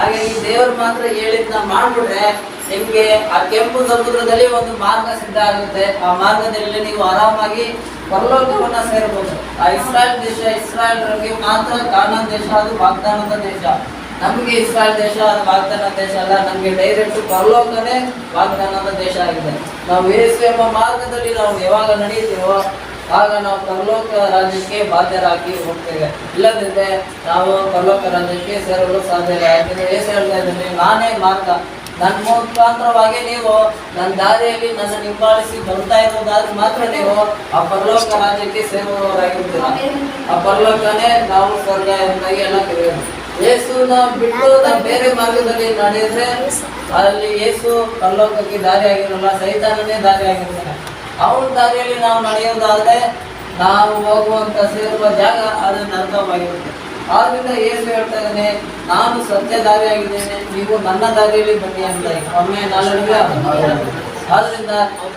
ಹಾಗೆ ಈ ದೇವರು ಮಾತ್ರ ಹೇಳಿದ್ನ ಮಾಡ್ಬಿಟ್ರೆ ನಿಮ್ಗೆ ಆ ಕೆಂಪು ಸಮುದ್ರದಲ್ಲಿ ಒಂದು ಮಾರ್ಗ ಸಿದ್ಧ ಆಗುತ್ತೆ. ಆ ಮಾರ್ಗದಲ್ಲಿ ನೀವು ಆರಾಮಾಗಿ ಪರಲೋಕವನ್ನ ಸೇರಬಹುದು ಆ ಇಸ್ರಾಯಲ್ ದೇಶ, ಇಸ್ರಾಯಲ್ರಿಗೆ ಮಾತ್ರ ಕಾನಾನ್ ದೇಶ, ಅದು ವಾಗ್ದಾನದ ದೇಶ. ನಮ್ಗೆ ಇಸ್ರಾಯಲ್ ದೇಶ, ಅದು ವಾಗ್ದಾನ ದೇಶ ಅಲ್ಲ. ನಮ್ಗೆ ಡೈರೆಕ್ಟ್ ಪರಲೋಕನೇ ವಾಗ್ದಾನದ ದೇಶ ಆಗಿದೆ. ನಾವು ಏಸು ಎಂಬ ಮಾರ್ಗದಲ್ಲಿ ನಾವು ಯಾವಾಗ ನಡೀತೀವೋ ಆಗ ನಾವು ಪರಲೋಕ ರಾಜ್ಯಕ್ಕೆ ಬಾಧ್ಯರಾಗಿ ಹೋಗ್ತೇವೆ. ಇಲ್ಲದಿದ್ದರೆ ನಾವು ಪರಲೋಕ ರಾಜ್ಯಕ್ಕೆ ಸೇರಲು ಸಾಧ್ಯ ಇಲ್ಲ. ಯಾಕಂದ್ರೆ ಯೇಸು ಹೇಳ್ತಾ ಇದ್ದೀನಿ, ನಾನೇ ಮಾರ್ಗ. ನನ್ನ ಮುಖಾಂತರವಾಗಿ ನೀವು ನನ್ನ ದಾರಿಯಲ್ಲಿ ನನ್ನ ನಿಂಬಾಳಿಸಿ ಬರ್ತಾ ಇರೋದಾದ್ರೆ ಮಾತ್ರ ನೀವು ಆ ಪರಲೋಕ ರಾಜ್ಯಕ್ಕೆ ಸೇರುವವರಾಗಿರ್ತೀರ ಆ ಪರಲೋಕನೇ ನಾವು ಸ್ವರ್ಗ ಎಲ್ಲ ಕರೆಯೋದು ಯೇಸುನ ಬಿಟ್ಟು ನಾವು ಬೇರೆ ಮಾರ್ಗದಲ್ಲಿ ನಡೆದ್ರೆ ಅಲ್ಲಿ ಯೇಸು ಪರಲೋಕಕ್ಕೆ ದಾರಿ ಆಗಿರಲ್ಲ ಸೈತಾನನೇ ದಾರಿ ಆಗಿರ್ತಾನೆ ಅವನ ದಾರಿಯಲ್ಲಿ ನಾವು ನಡೆಯೋದಾದರೆ ನಾವು ಹೋಗುವಂತ ಸೇರುವ ಜಾಗ ಅದು ನರಕವಾಗಿರುತ್ತೆ ಆದ್ರಿಂದ ಯೇಸು ಹೇಳ್ತಾ ಇದ್ದಾನೆ, ನಾನು ಸತ್ಯ ದಾರಿಯಾಗಿದ್ದೇನೆ, ನೀವು ನನ್ನ ದಾರಿಯಲ್ಲಿ ಬನ್ನಿ ಅಂತ ಒಮ್ಮೆ ನಾಲ್ವರಿಗೆ ಆದ್ರಿಂದ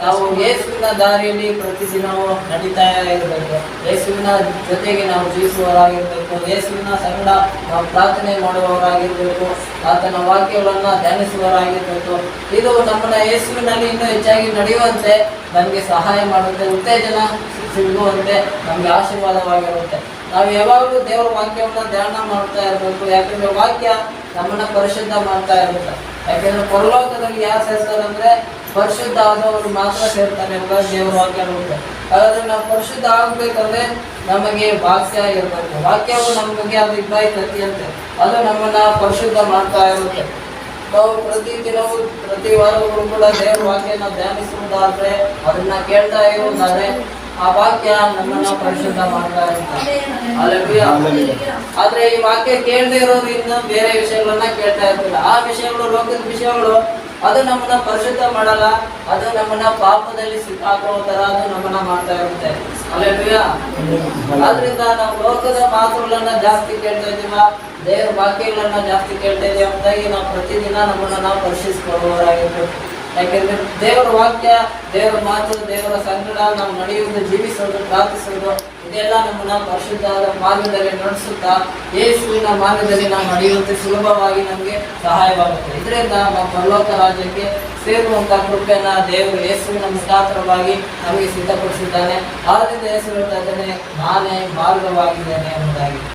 ನಾವು ಯೇಸುವಿನ ದಾರಿಯಲ್ಲಿ ಪ್ರತಿದಿನವೂ ನಡೀತಾ ಇರಬೇಕು ಯೇಸುವಿನ ಜೊತೆಗೆ ನಾವು ಜೀವಿಸುವವರಾಗಿರಬೇಕು. ಯೇಸುವಿನ ಸಂಗಡ ನಾವು ಪ್ರಾರ್ಥನೆ ಮಾಡುವವರಾಗಿರಬೇಕು. ಆತನ ವಾಕ್ಯಗಳನ್ನು ಧ್ಯಾನಿಸುವವರಾಗಿರ್ಬೇಕು. ಇದು ನಮ್ಮನ್ನ ಯೇಸುವಿನಲ್ಲಿ ಇನ್ನೂ ಹೆಚ್ಚಾಗಿ ನಡೆಯುವಂತೆ ನಮಗೆ ಸಹಾಯ ಮಾಡುತ್ತೆ, ಉತ್ತೇಜನ ಸಿಗುವಂತೆ ನಮಗೆ ಆಶೀರ್ವಾದವಾಗಿರುತ್ತೆ. ನಾವು ಯಾವಾಗಲೂ ದೇವರ ವಾಕ್ಯವನ್ನು ಧ್ಯಾನ ಮಾಡ್ತಾ ಇರಬೇಕು. ಯಾಕಂದ್ರೆ ವಾಕ್ಯ ನಮ್ಮನ್ನು ಪರಿಶುದ್ಧ ಮಾಡ್ತಾ ಇರುತ್ತೆ. ಯಾಕಂದ್ರೆ ಪರಲೋಕದಲ್ಲಿ ಯಾರು ಸೇರ್ತಾರೆ ಅಂದ್ರೆ ಪರಿಶುದ್ಧ ಆದವರು ಮಾತ್ರ ಸೇರ್ತಾನೆ ಅಂತ ದೇವರ ವಾಕ್ಯ ಹೇಳುತ್ತೆ ಹಾಗಾದ್ರೆ ನಾವು ಪರಿಶುದ್ಧ ಆಗ್ಬೇಕಂದ್ರೆ ನಮಗೆ ವಾಕ್ಯ ಇರಬೇಕು. ವಾಕ್ಯವು ನಮಗೆ ಅದು ಇಬ್ಬಾಯಿ ಅಂತೆ ಅದು ನಮ್ಮನ್ನ ಪರಿಶುದ್ಧ ಮಾಡ್ತಾ ಇರುತ್ತೆ. ನಾವು ಪ್ರತಿ ದಿನವೂ, ಪ್ರತಿ ವಾರಗಳು ಕೂಡ ದೇವರ ವಾಕ್ಯನ ಧ್ಯಾನಿಸುವುದಾದ್ರೆ ಅದನ್ನ ಕೇಳ್ತಾ ಇರುವುದಾದ್ರೆ ಆ ವಾಕ್ಯ ನಮ್ಮನ್ನ ಪರಿಶುದ್ಧ ಮಾಡ್ತಾ. ಆದ್ರೆ ಈ ವಾಕ್ಯ ಕೇಳದೆ ಇರೋರು ಇನ್ನು ಬೇರೆ ವಿಷಯಗಳನ್ನ ಕೇಳ್ತಾ ಇರ್ತಿಲ್ಲ. ಆ ವಿಷಯಗಳು ಲೋಕದ ವಿಷಯಗಳು ಅದು ನಮ್ಮನ್ನ ಪರಿಶುದ್ಧ ಮಾಡಲ್ಲ. ಅದು ನಮ್ಮನ್ನ ಪಾಪದಲ್ಲಿ ಸಿಕ್ಕಾಕೋ ತರ ಅದು ನಮ್ಮನ್ನ ಮಾಡ್ತಾ ಇರುತ್ತೆ. ಆದ್ರಿಂದ ನಾವು ಲೋಕದ ಮಾತುಗಳನ್ನ ಜಾಸ್ತಿ ಕೇಳ್ತಾ ಇದೀವ ದೇವ್ರ ವಾಕ್ಯಗಳನ್ನ ಜಾಸ್ತಿ ಕೇಳ್ತಾ ಇದೀವಿ ಅಂತಾಗಿ ನಾವು ಪ್ರತಿದಿನ ನಮ್ಮನ್ನ ನಾವು ಪರಿಶೀಲಿಸಿಕೊಳ್ಳುವವರಾಗಿರ್ಬೇಕು. ಯಾಕೆಂದ್ರೆ ದೇವರ ವಾಕ್ಯ, ದೇವರ ಮಾತು, ದೇವರ ಸಂಗಡ ನಾವು ನಡೆಯುವುದು ಜೀವಿಸೋದು ಪ್ರಾರ್ಥಿಸೋದು ಇದೆಲ್ಲ ನಮ್ಮನ್ನ ಪರಿಶುದ್ಧವಾದ ಮಾರ್ಗದಲ್ಲಿ ನಡೆಸುತ್ತಾ ಯೇಸುವಿನ ಮಾರ್ಗದಲ್ಲಿ ನಾವು ನಡೆಯುವಂತೆ ಸುಲಭವಾಗಿ ನಮಗೆ ಸಹಾಯವಾಗುತ್ತೆ. ಇದರಿಂದ ನಮ್ಮ ಪರಲೋಕ ರಾಜ್ಯಕ್ಕೆ ಸೇರುವಂತಹ ಕೃಪೆಯನ್ನ ದೇವರು ಯೇಸುವಿನ ಮುಖಾಂತರವಾಗಿ ನಮಗೆ ಸಿದ್ಧಪಡಿಸಿದ್ದಾನೆ. ಆದ್ರಿಂದ ಯೇಸುವಿನ ಹೇಳ್ತಾ ನಾನೇ ಮಾರ್ಗವಾಗಿದ್ದೇನೆ ಎಂಬುದಾಗಿ.